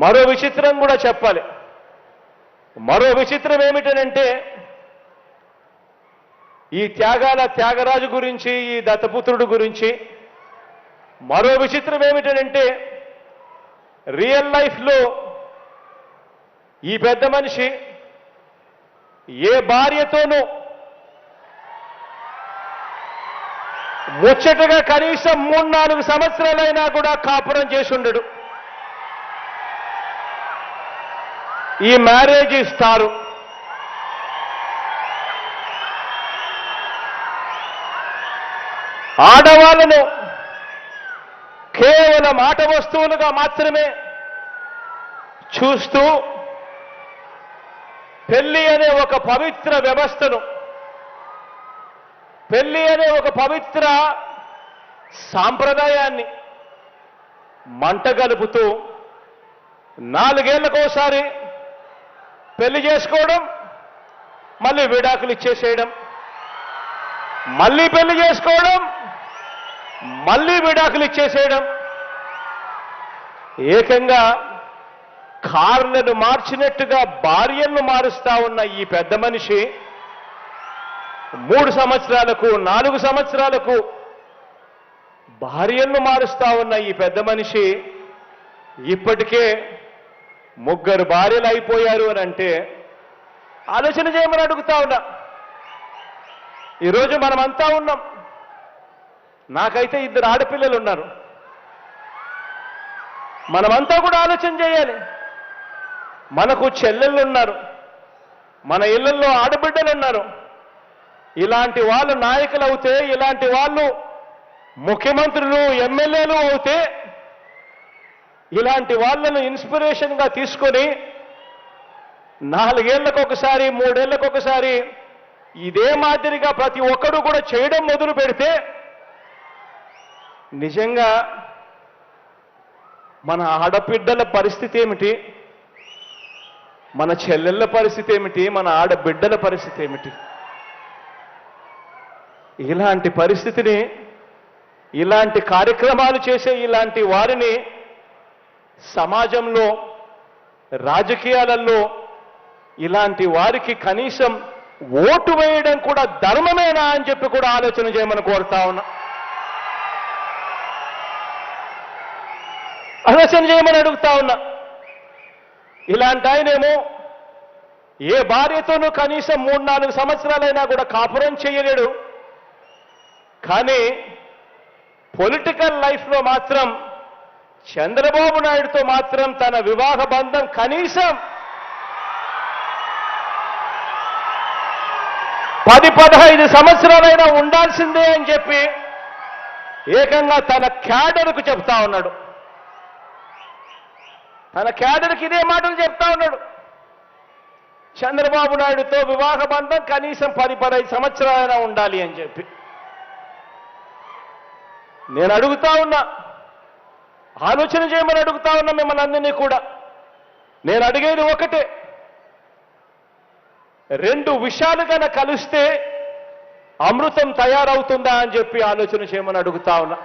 మరో విచిత్రం కూడా చెప్పాలి. మరో విచిత్రం ఏమిటనంటే ఈ త్యాగాల త్యాగరాజు గురించి ఈ దత్తపుత్రుడు గురించి మరో విచిత్రం ఏమిటనంటే రియల్ లైఫ్లో ఈ పెద్ద మనిషి ఏ భార్యతోనూ ముచ్చటగా కనీసం మూడు నాలుగు సంవత్సరాలైనా కూడా కాపురం చేసి ఉండడు. ఈ మ్యారేజ్ ఇస్తారు. ఆడవాళ్ళను కేవలం ఆట వస్తువులుగా మాత్రమే చూస్తూ పెళ్ళి అనే ఒక పవిత్ర వ్యవస్థను పెళ్ళి అనే ఒక పవిత్ర సాంప్రదాయాన్ని మంట గలుపుతూ నాలుగేళ్ళకోసారి పెళ్ళి చేసుకోవడం మళ్ళీ విడాకులు ఇచ్చేసేయడం మళ్ళీ పెళ్ళి చేసుకోవడం మళ్ళీ విడాకులు ఇచ్చేసేయడం. ఏకంగా కార్లను మార్చినట్టుగా భార్యను మారుస్తా ఉన్న ఈ పెద్ద మనిషి మూడు సంవత్సరాలకు నాలుగు సంవత్సరాలకు భార్యను మారుస్తా ఉన్న ఈ పెద్ద మనిషి ఇప్పటికే ముగ్గురు భార్యలు అయిపోయారు అని అంటే ఆలోచన చేయమని అడుగుతా ఉన్నా. ఈరోజు మనమంతా ఉన్నాం. నాకైతే ఇద్దరు ఆడపిల్లలు ఉన్నారు. మనమంతా కూడా ఆలోచన చేయాలి. మనకు చెల్లెళ్ళు ఉన్నారు. మన ఇళ్ళలో ఆడబిడ్డలు ఉన్నారు. ఇలాంటి వాళ్ళు నాయకులు అవుతే ఇలాంటి వాళ్ళు ముఖ్యమంత్రులు ఎమ్మెల్యేలు అవుతే ఇలాంటి వాళ్ళను ఇన్స్పిరేషన్గా తీసుకొని నాలుగేళ్ళకు ఒకసారి మూడేళ్ళకు ఒకసారి ఇదే మాదిరిగా ప్రతి ఒక్కరూ కూడా చేయడం మొదలు పెడితే నిజంగా మన ఆడబిడ్డల పరిస్థితి ఏమిటి? మన చెల్లెళ్ళ పరిస్థితి ఏమిటి? మన ఆడబిడ్డల పరిస్థితి ఏమిటి? ఇలాంటి పరిస్థితిని ఇలాంటి కార్యక్రమాలు చేసే ఇలాంటి వారిని సమాజంలో రాజకీయాలలో ఇలాంటి వారికి కనీసం ఓటు వేయడం కూడా ధర్మమేనా అని చెప్పి కూడా ఆలోచన చేయమని కోరుతా ఉన్నా. ఆలోచన చేయమని అడుగుతా ఉన్నా. ఇలాంటి ఆయనేమో ఏ భార్యతోనూ కనీసం మూడు నాలుగు సంవత్సరాలైనా కూడా కాపురం చేయలేడు. కానీ పొలిటికల్ లైఫ్లో మాత్రం చంద్రబాబు నాయుడుతో మాత్రం తన వివాహ బంధం కనీసం పది పదహైదు సంవత్సరాలైనా ఉండాల్సిందే అని చెప్పి ఏకంగా తన క్యాడర్కు చెప్తా ఉన్నాడు. తన క్యాడర్కి ఇదే మాటలు చెప్తా ఉన్నాడు. చంద్రబాబు నాయుడుతో వివాహ బంధం కనీసం పది పదహైదు సంవత్సరాలైనా ఉండాలి అని చెప్పి. నేను అడుగుతా ఉన్నా ఆలోచన చేయమని అడుగుతా ఉన్నా మిమ్మల్ని అందరినీ కూడా. నేను అడిగేది ఒకటే. రెండు విషయాలు కనుక కలిస్తే అమృతం తయారవుతుందా అని చెప్పి ఆలోచన చేయమని అడుగుతా ఉన్నా.